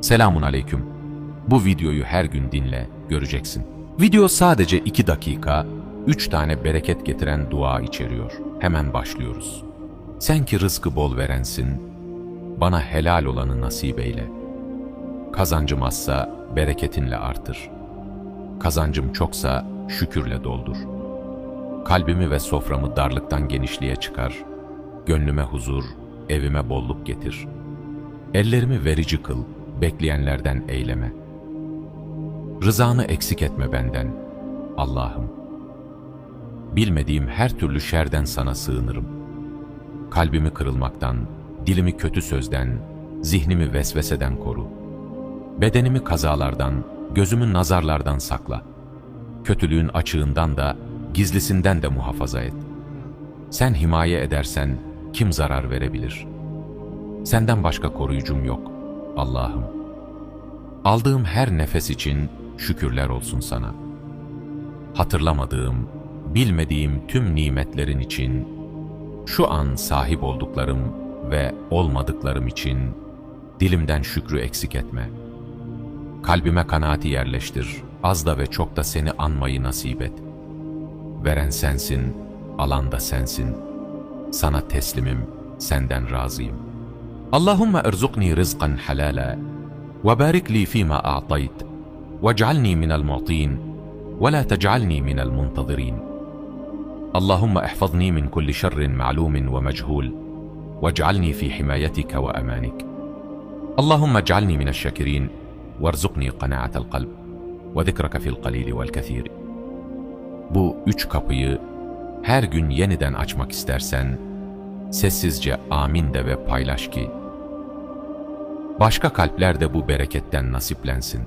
Selamun aleyküm. Bu videoyu her gün dinle, göreceksin. Video sadece 2 dakika, 3 tane bereket getiren dua içeriyor. Hemen başlıyoruz. Sen ki rızkı bol verensin, bana helal olanı nasip eyle. Kazancım azsa bereketinle artır. Kazancım çoksa şükürle doldur. Kalbimi ve soframı darlıktan genişliğe çıkar. Gönlüme huzur, evime bolluk getir. Ellerimi verici kıl, bekleyenlerden eyleme. Rızanı eksik etme benden, Allah'ım. Bilmediğim her türlü şerden sana sığınırım. Kalbimi kırılmaktan, dilimi kötü sözden, zihnimi vesveseden koru. Bedenimi kazalardan, gözümü nazarlardan sakla. Kötülüğün açığından da, gizlisinden de muhafaza et. Sen himaye edersen kim zarar verebilir? Senden başka koruyucum yok, Allah'ım. Aldığım her nefes için şükürler olsun sana. Hatırlamadığım, bilmediğim tüm nimetlerin için, şu an sahip olduklarım ve olmadıklarım için dilimden şükrü eksik etme. Kalbime kanaati yerleştir, az da ve çok da seni anmayı nasip et. Veren sensin, alan da sensin. Sana teslimim, senden razıyım. Erzukni rızkan halala ve barik li fîmâ a'tayt واجعلني من المعطين ولا تجعلني من المنتظرين. اللهم احفظني من كل شر معلوم ومجهول واجعلني في حمايتك وأمانك. اللهم اجعلني من الشاكرين وارزقني قناعة القلب وذكرك في القليل والكثير. Bu üç kapıyı her gün yeniden açmak istersen, sessizce amin de ve paylaş ki, başka kalpler de bu bereketten nasiplensin.